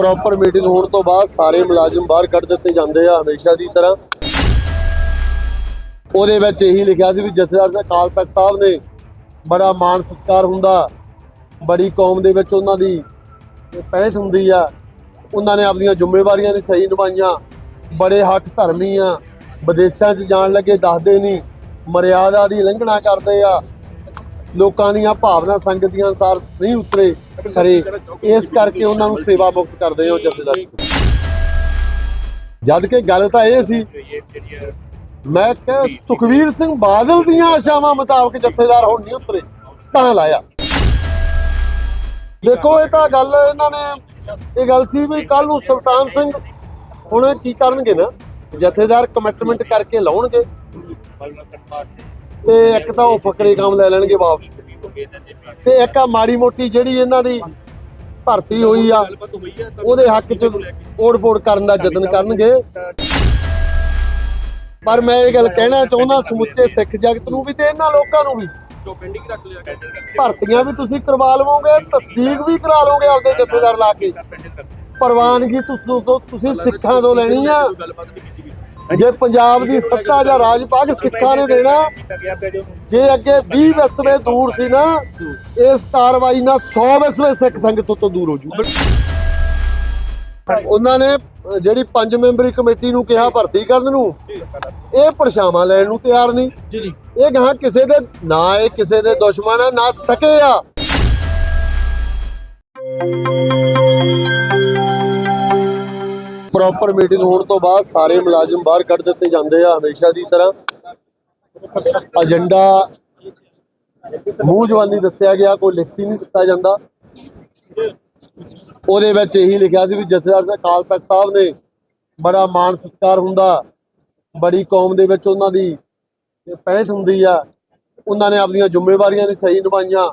Proper meeting ਹੋਣ ਤੋਂ ਬਾਅਦ ਸਾਰੇ ਮੁਲਾਜ਼ਮ ਬਾਹਰ ਕੱਢ ਦਿੱਤੇ ਜਾਂਦੇ ਆ ਹਮੇਸ਼ਾ ਦੀ ਤਰ੍ਹਾਂ। ਉਹਦੇ ਵਿੱਚ ਇਹੀ ਲਿਖਿਆ ਸੀ ਵੀ ਜਥੇਦਾਰ ਅਕਾਲ ਤਖਤ ਸਾਹਿਬ ਨੇ ਬੜਾ ਮਾਣ ਸਤਿਕਾਰ ਹੁੰਦਾ, ਬੜੀ ਕੌਮ ਦੇ ਵਿੱਚ ਉਹਨਾਂ ਦੀ ਪਹਿਟ ਹੁੰਦੀ ਆ। ਉਹਨਾਂ ਨੇ ਆਪਣੀਆਂ ਜ਼ਿੰਮੇਵਾਰੀਆਂ ਦੀ ਸਹੀ ਨਿਭਾਈਆਂ। ਬੜੇ ਹੱਥ ਧਰਮੀ ਆ। ਵਿਦੇਸ਼ਾਂ 'ਚ ਜਾਣ ਲੱਗੇ ਦੱਸਦੇ ਨਹੀਂ ਮਰਿਆਦਾ ਦੀ ਉਲੰਘਣਾ ਕਰਦੇ ਆ। ਲੋਕਾਂ ਦੀਆਂ ਭਾਵਨਾ ਸੰਗਤ ਦੀਆਂ ਅਨਸਾਰ ਨਹੀਂ ਉਤਰੇ ਖਰੇ। ਇਸ ਕਰਕੇ ਉਹਨਾਂ ਨੂੰ ਸੇਵਾ ਮੁਕਤ ਕਰਦੇ ਹੋ ਜਥੇਦਾਰ ਜਦ ਕਿ ਗੱਲ ਤਾਂ ਇਹ ਸੀ, ਮੈਂ ਕਿਹਾ ਸੁਖਵੀਰ ਸਿੰਘ ਬਾਦਲ ਦੀਆਂ ਆਸ਼ਾਵਾਂ ਮੁਤਾਬਕ ਜਥੇਦਾਰ ਹੁਣ ਨਹੀਂ ਉਤਰੇ, ਤਾਂ ਲਾਇਆ। ਦੇਖੋ, ਇਹ ਤਾਂ ਗੱਲ ਇਹਨਾਂ ਨੇ, ਇਹ ਗੱਲ ਸੀ ਵੀ ਕੱਲ ਨੂੰ ਸੁਲਤਾਨ ਸਿੰਘ ਹੁਣ ਕੀ ਕਰਨਗੇ ਨਾ? ਜਥੇਦਾਰ ਕਮਿਟਮੈਂਟ ਕਰਕੇ ਲਾਉਣਗੇ। ਤੇ ਇੱਕ ਤਾਂ ਉਹ ਫਕਰੇ ਕੰਮ ਲੈ ਲੈਣਗੇ ਵਾਪਸ। ਤੇ ਇੱਕ ਆ ਮਾੜੀ ਮੋਟੀ ਜਿਹੜੀ ਇਹਨਾਂ ਦੀ ਭਰਤੀ ਹੋਈ ਆ, ਉਹਦੇ ਹੱਕ 'ਚ ਓੜ-ਪੋੜ ਕਰਨ ਦਾ ਯਤਨ ਕਰਨਗੇ। ਪਰ ਮੈਂ ਇਹ ਗੱਲ ਕਹਿਣਾ ਚਾਹੁੰਦਾ, ਸਮੁੱਚੇ ਸਿੱਖ ਜਗਤ ਨੂੰ ਵੀ ਤੇ ਇਹਨਾਂ ਲੋਕਾਂ ਨੂੰ ਵੀ। ਭਰਤੀਆਂ ਵੀ ਤੁਸੀਂ ਕਰਵਾ ਲਵੋਗੇ, ਤਸਦੀਕ ਵੀ ਕਰਾ ਲਵੋਗੇ ਆਪਦੇ ਜਥੇਦਾਰ ਲਾ ਕੇ। ਪ੍ਰਵਾਨਗੀ ਤੁਸੀਂ ਤੁਸੀਂ ਸਿੱਖਾਂ ਤੋਂ ਲੈਣੀ ਆ। ਜੇ ਪੰਜਾਬ ਦੀ ਸੱਤਾ ਜਾਂ ਰਾਜ ਭਾਗ ਸਿੱਖਾਂ ਨੇ ਦੇਣਾ, ਜੇ ਅੱਗੇ 20 ਵਿਸਵੇ ਦੂਰ ਸੀ ਨਾ, ਇਸ ਕਾਰਵਾਈ ਨਾਲ 100 ਵਿਸਵੇ ਸਿੱਖ ਸੰਗਤ ਤੋਂ ਦੂਰ ਹੋ ਜੂ। ਉਹਨਾਂ ਨੇ ਜਿਹੜੀ ਪੰਜ ਮੈਂਬਰੀ ਕਮੇਟੀ ਨੂੰ ਕਿਹਾ ਭਰਤੀ ਕਰਨ ਨੂੰ, ਇਹ ਪਰਛਾਵਾਂ ਲੈਣ ਨੂੰ ਤਿਆਰ ਨਹੀਂ। ਜੀ ਇਹ ਗਾਂ ਕਿਸੇ ਦੇ, ਨਾ ਇਹ ਕਿਸੇ ਦੇ ਦੁਸ਼ਮਣ ਆ, ਨਾ ਸਕੇ ਆ। ਪ੍ਰੋਪਰ ਮੀਟਿੰਗ ਹੋਣ ਤੋਂ ਬਾਅਦ ਸਾਰੇ ਮੁਲਾਜ਼ਮ ਬਾਹਰ ਕੱਢ ਦਿੱਤੇ ਜਾਂਦੇ ਆ ਹਮੇਸ਼ਾ ਦੀ ਤਰ੍ਹਾਂ। ਏਜੰਡਾ ਮੂੰਹ ਜਵਾਨੀ ਦੱਸਿਆ ਗਿਆ, ਕੋਈ ਲਿਖਤੀ ਨਹੀਂ ਦਿੱਤਾ ਜਾਂਦਾ। ਉਹਦੇ ਵਿੱਚ ਇਹੀ ਲਿਖਿਆ ਸੀ ਵੀ ਜਥੇਦਾਰ ਅਕਾਲ ਤਖਤ ਸਾਹਿਬ ਨੇ ਬੜਾ ਮਾਣ ਸਤਿਕਾਰ ਹੁੰਦਾ, ਬੜੀ ਕੌਮ ਦੇ ਵਿੱਚ ਉਹਨਾਂ ਦੀ ਪਹਿਟ ਹੁੰਦੀ ਆ। ਉਹਨਾਂ ਨੇ ਆਪਣੀਆਂ ਜ਼ਿੰਮੇਵਾਰੀਆਂ ਦੀ ਸਹੀ ਨਿਭਾਈਆਂ,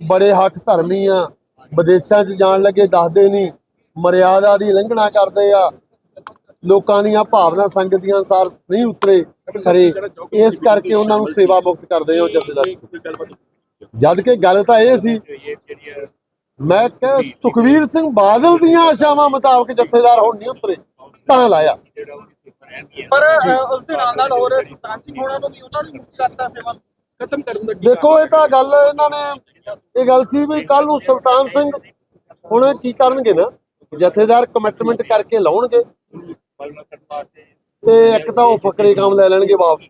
ਬੜੇ ਹੱਠ ਧਰਮੀ ਆ, ਵਿਦੇਸ਼ਾਂ 'ਚ ਜਾਣ ਲੱਗੇ ਦੱਸਦੇ ਨਹੀਂ, ਮਰਿਆਦਾ ਦੀ ਉਲੰਘਣਾ ਕਰਦੇ ਆ। ਲੋਕਾਂ ਦੀਆਂ ਭਾਵਨਾ ਸੰਗਤ ਦੀਆਂ ਅਨਸਾਰ ਨਹੀਂ ਉਤਰੇ ਖਰੇ। ਇਸ ਕਰਕੇ ਉਹਨਾਂ ਨੂੰ ਸੇਵਾ ਮੁਕਤ ਕਰਦੇ ਹੋ ਜਥੇਦਾਰ ਜਦ ਕਿ ਗੱਲ ਤਾਂ ਇਹ ਸੀ ਮੈਂ ਕਿਹਾ ਸੁਖਵੀਰ ਸਿੰਘ ਬਾਦਲ ਦੀਆਂ ਆਸ਼ਾਵਾਂ ਮੁਤਾਬਕ ਜਥੇਦਾਰ ਹੁਣ ਨਹੀਂ ਉਤਰੇ ਤਾਂ ਲਾਇਆ। ਪਰ ਉਸ ਦੇ ਨਾਲ ਨਾਲ ਹੋਰ ਸੁਲਤਾਨ ਸਿੰਘ ਹੋਣਾ ਨੂੰ ਵੀ ਉਹਨਾਂ ਨੂੰ ਮੁਕਤ ਕਰਤਾ ਸੇਵਾ ਖਤਮ ਕਰਨ ਦਾ ਦੇਖੋ ਇਹ ਤਾਂ ਗੱਲ ਇਹਨਾਂ ਨੇ ਇਹ ਗੱਲ ਸੀ ਵੀ ਕੱਲ ਨੂੰ ਸੁਲਤਾਨ ਸਿੰਘ ਹੁਣ ਕੀ ਕਰਨਗੇ ਨਾ? ਜਥੇਦਾਰ ਕਮਿਟਮੈਂਟ ਕਰਕੇ ਲਾਉਣਗੇ। ਤੇ ਇੱਕ ਤਾਂ ਉਹ ਫਕਰੇ ਕੰਮ ਲੈ ਲੈਣਗੇ ਵਾਪਸ।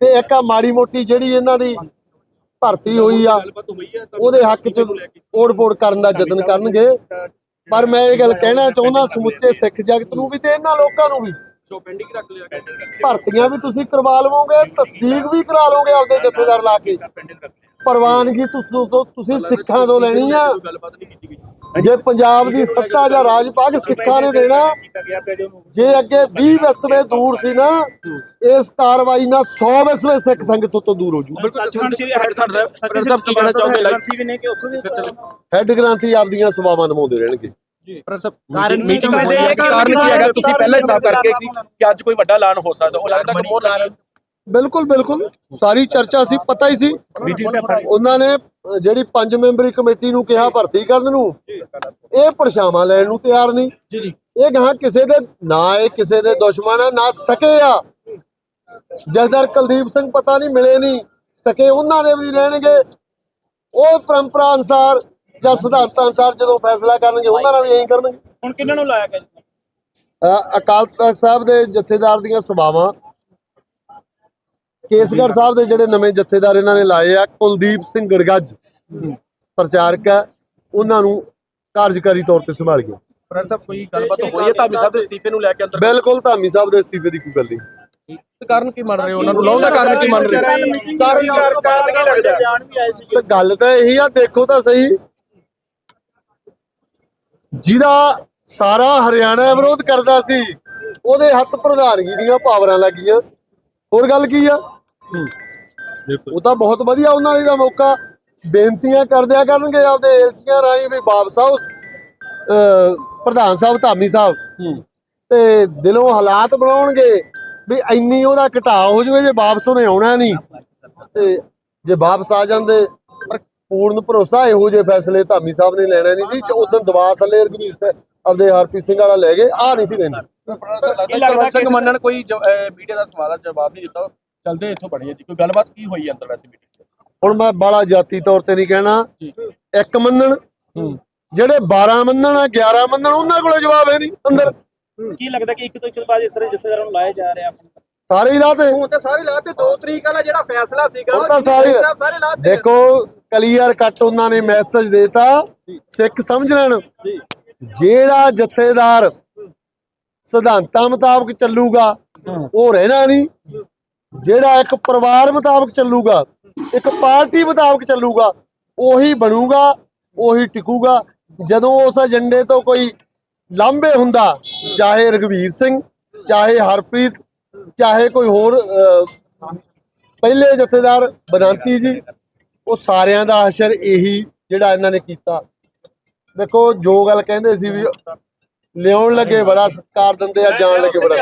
ਤੇ ਇੱਕ ਆ ਮਾੜੀ ਮੋਟੀ ਜਿਹੜੀ ਇਹਨਾਂ ਦੀ ਭਰਤੀ ਹੋਈ ਆ, ਉਹਦੇ ਹੱਕ 'ਚ ਓੜ-ਪੋੜ ਕਰਨ ਦਾ ਯਤਨ ਕਰਨਗੇ। ਪਰ ਮੈਂ ਇਹ ਗੱਲ ਕਹਿਣਾ ਚਾਹੁੰਦਾ, ਸਮੁੱਚੇ ਸਿੱਖ ਜਗਤ ਨੂੰ ਵੀ ਤੇ ਇਹਨਾਂ ਲੋਕਾਂ ਨੂੰ ਵੀ। ਭਰਤੀਆਂ ਵੀ ਤੁਸੀਂ ਕਰਵਾ ਲਵੋਗੇ, ਤਸਦੀਕ ਵੀ ਕਰਾ ਲਓਗੇ ਆਪਦੇ ਜਥੇਦਾਰ ਲਾ ਕੇ। ਪ੍ਰਵਾਨਗੀ ਤੁਸੀਂ ਤੋਂ ਤੁਸੀਂ ਸਿੱਖਾਂ ਤੋਂ ਲੈਣੀ ਆ। ਜੇ ਪੰਜਾਬ ਦੀ ਸੱਤਾ ਜਾਂ ਰਾਜ ਭਾਗ ਸਿੱਖਾਂ ਨੇ ਦੇਣਾ ਜੇ ਅੱਗੇ 20 ਵਿਸਵੇ ਦੂਰ ਸੀ ਨਾ ਇਸ ਕਾਰਵਾਈ ਨਾਲ 100 ਵਿਸਵੇ ਸਿੱਖ ਸੰਗਤ ਤੋਂ ਦੂਰ ਹੋ ਜੂ। ਹੈਡ ਗ੍ਰਾਂਥੀ ਆਪਦੀਆਂ ਸੇਵਾਵਾਂ ਨਿਭਾਉਂਦੇ ਰਹਿਣਗੇ। ਪਰ ਸਭ ਕਾਰਨ ਮੀਟਿੰਗ ਦੇ ਕਾਰਨ ਕੀ ਹੈਗਾ? ਤੁਸੀਂ ਪਹਿਲਾਂ ਹੀ ਸਾਫ਼ ਕਰਕੇ ਕਿ ਅੱਜ ਕੋਈ ਵੱਡਾ ਐਲਾਨ ਹੋ ਸਕਦਾ ਉਹ ਲੱਗਦਾ ਕਿ ਮੋਰ ਬਿਲਕੁਲ ਬਿਲਕੁਲ। ਸਾਰੀ ਚਰਚਾ ਸੀ ਪਤਾ ਹੀ ਸੀ। ਉਹਨਾਂ ਨੇ ਜਿਹੜੀ ਪੰਜ ਮੈਂਬਰੀ ਕਮੇਟੀ ਨੂੰ ਕਿਹਾ ਭਰਤੀ ਕਰਨ ਨੂੰ ਇਹ ਪਰਛਾਵਾਂ ਲੈਣ ਨੂੰ ਤਿਆਰ ਨਹੀਂ। ਇਹ ਗਾਂ ਕਿਸੇ ਦੇ ਨਾ ਇਹ ਕਿਸੇ ਦੇ ਦੁਸ਼ਮਣ ਨਾ ਸਕੇ ਆ। ਜਸਦਰ ਕੁਲਦੀਪ ਸਿੰਘ ਪਤਾ ਨਹੀਂ ਮਿਲੇ ਨਹੀਂ ਸਕੇ ਉਹਨਾਂ ਦੇ ਵੀ ਰਹਿਣਗੇ। ਉਹ ਪਰੰਪਰਾ ਅਨਸਾਰ ਜਾਂ ਸਿਧਾਂਤਾਂ ਅਨਸਾਰ ਜਦੋਂ ਫੈਸਲਾ ਕਰਨਗੇ ਉਹਨਾਂ ਨਾਲ ਵੀ ਐਂ ਕਰਨਗੇ। ਹੁਣ ਕਿਹਨਾਂ ਨੂੰ ਲਾਇਆ ਗਿਆ ਅਕਾਲ ਤਖਤ ਸਾਹਿਬ ਦੇ ਜਥੇਦਾਰ ਦੀਆਂ ਸਭਾਵਾਂ ਕੇਸਗੜ੍ਹ ਸਾਹਿਬ ਦੇ ਜਿਹੜੇ ਨਵੇਂ ਜਥੇਦਾਰ ਇਹਨਾਂ ਨੇ ਲਾਏ ਆ ਕੁਲਦੀਪ ਸਿੰਘ ਗੜਗੱਜ। ਪ੍ਰਚਾਰਕ ਹੈ ਉਹਨਾਂ ਨੂੰ ਕਾਰਜਕਾਰੀ ਤੌਰ ਤੇ ਸੰਭਾਲ ਗਿਆ। ਪਰ ਸਭ ਕੋਈ ਗੱਲਬਾਤ ਹੋਈ ਹੈ? ਧਾਮੀ ਸਾਹਿਬ ਦੇ ਅਸਤੀਫੇ ਨੂੰ ਲੈ ਕੇ ਅੰਦਰ? ਬਿਲਕੁਲ ਧਾਮੀ ਸਾਹਿਬ ਦੇ ਅਸਤੀਫੇ ਦੀ ਕੋਈ ਗੱਲ ਨਹੀਂ। ਕਾਰਨ ਕੀ ਮੰਨ ਰਹੇ ਹੋ? ਉਹਨਾਂ ਨੂੰ ਲਾਉਣ ਦਾ ਕਾਰਨ ਕੀ ਮੰਨ ਰਹੇ ਹੋ? ਕਾਰਨ ਕਾਰਨ ਕੀ ਲੱਗਦਾ ਬਿਆਨ ਵੀ ਆਏ ਸੀ। ਸੋ ਗੱਲ ਤਾਂ ਇਹੀ ਆ ਦੇਖੋ ਤਾਂ ਸਹੀ। ਜਿਹਦਾ ਸਾਰਾ ਹਰਿਆਣਾ ਵਿਰੋਧ ਕਰਦਾ ਸੀ ਉਹਦੇ ਹੱਥ ਪ੍ਰਧਾਨਗੀ ਦੀਆਂ ਪਾਵਰਾਂ ਲੱਗੀਆਂ। ਹੋਰ ਗੱਲ ਕੀ ਆ? ਉਹ ਤਾਂ ਬਹੁਤ ਵਧੀਆ ਉਹਨਾਂ ਲਈ ਦਾ ਮੌਕਾ। ਬੇਨਤੀਆਂ ਕਰਦਿਆ ਕਰਨਗੇ ਆਪਦੇ ਏਲਚੀਆਂ ਰਾਹੀਂ ਵੀ ਵਾਪਸ ਆਓ। ਪ੍ਰਧਾਨ ਸਾਹਿਬ ਧਾਮੀ ਸਾਹਿਬ। ਤੇ ਦਿਲੋਂ ਹਾਲਾਤ ਬਣਾਉਣਗੇ ਵੀ ਇੰਨੀ ਉਹਦਾ ਘਟਾਅ ਹੋ ਜਾਵੇ ਜੇ ਵਾਪਸ ਉਹਨੇ ਆਉਣਾ ਨਹੀਂ। ਤੇ ਜੇ ਵਾਪਸ ਆ ਜਾਂਦੇ ਪਰ ਪੂਰਨ ਭਰੋਸਾ ਇਹੋ ਜਿਹੇ ਫੈਸਲੇ ਧਾਮੀ ਸਾਹਿਬ ਨੇ ਲੈਣਾ ਨਹੀਂ ਸੀ ਉਦੋਂ ਦਬਾਅ ਥੱਲੇ ਰਘਵੀਰ ਸਿੰਘ ਆਪਦੇ ਹਰਪ੍ਰੀਤ ਸਿੰਘ ਵਾਲਾ ਲੈ ਗਏ ਆ ਨਹੀਂ ਸੀ ਲੈਂਦੇ। ਲੱਗਦਾ ਸਿੰਘ ਮੰਨਣ ਕੋਈ ਮੀਡੀਆ ਦਾ ਸਵਾਲ ਦਾ ਜਵਾਬ ਨਹੀਂ ਦਿੱਤਾ। ਚਲਦੇ ਇੱਥੋਂ ਬਣੀ ਹੈ ਜੀ। ਕੋਈ ਗੱਲਬਾਤ ਕੀ ਹੋਈ ਅੰਦਰ ਵੈਸੇ ਮੀਟਿੰਗ 'ਚ? ਹੁਣ ਮੈਂ ਬਾਲਾ ਜਾਤੀ ਤੌਰ ਤੇ ਨਹੀਂ ਕਹਿਣਾ। ਜੀ। ਇੱਕ ਮੰਨਣ ਹੂੰ। ਜਿਹੜੇ 12 ਮੰਨਣ 11 ਮੰਨਣ ਉਹਨਾਂ ਕੋਲੇ ਜਵਾਬ ਹੈ ਨਹੀਂ ਅੰਦਰ। ਕੀ ਲੱਗਦਾ ਕਿ ਇੱਕ ਤੋਂ ਇੱਕ ਬਾਅਦ ਇਸ ਤਰ੍ਹਾਂ ਜਥੇਦਾਰਾਂ ਨੂੰ ਲਾਇਆ ਜਾ ਰਿਹਾ ਆਪਾਂ ਸਾਰੇ ਹੀ ਲਾਤੇ ਹੁਣ ਤੇ ਸਾਰੇ ਲਾਤੇ 2 ਤਰੀਕ ਵਾਲਾ ਜਿਹੜਾ ਫੈਸਲਾ ਸੀਗਾ ਹੁਣ ਤਾਂ ਸਾਰੇ ਸਾਰੇ ਲਾਤੇ ਦੇਖੋ ਕਲੀਅਰ ਕੱਟ ਉਹਨਾਂ ਨੇ ਮੈਸੇਜ ਦੇਤਾ। ਸਿੱਖ ਸਮਝ ਲੈਣ। ਜਿਹੜਾ ਜਥੇਦਾਰ ਸਿਧਾਂਤਾਂ ਮੁਤਾਬਕ ਚੱਲੂਗਾ ਉਹ ਰਹਿਣਾ ਨਹੀਂ। ਜਿਹੜਾ ਇੱਕ ਪਰਿਵਾਰ ਮੁਤਾਬਕ ਚੱਲੂਗਾ, ਇੱਕ ਪਾਰਟੀ ਮੁਤਾਬਕ ਚੱਲੂਗਾ, ਉਹੀ ਬਣੂਗਾ, ਉਹੀ ਟਿਕੂਗਾ। ਜਦੋਂ ਉਸ ਏਜੰਡੇ ਤੋਂ ਕੋਈ ਲਾਂਭੇ ਹੁੰਦਾ, ਚਾਹੇ ਰਗਵੀਰ ਸਿੰਘ, ਚਾਹੇ ਹਰਪ੍ਰੀਤ, ਚਾਹੇ ਕੋਈ ਹੋਰ ਪਹਿਲੇ ਜਥੇਦਾਰ ਬਦਾਂਤੀ ਜੀ, ਉਹ ਸਾਰਿਆਂ ਦਾ ਅਸਰ ਇਹੀ ਜਿਹੜਾ ਇਹਨਾਂ ਨੇ ਕੀਤਾ। ਦੇਖੋ, ਜੋ ਗੱਲ ਕਹਿੰਦੇ ਸੀ ਵੀ ਲਿਆਉਣ ਲੱਗੇ ਬੜਾ, ਸਤਿਕਾਰ ਦਿੰਦੇ ਆ, ਜਾਣ ਲੱਗੇ ਬੜਾ।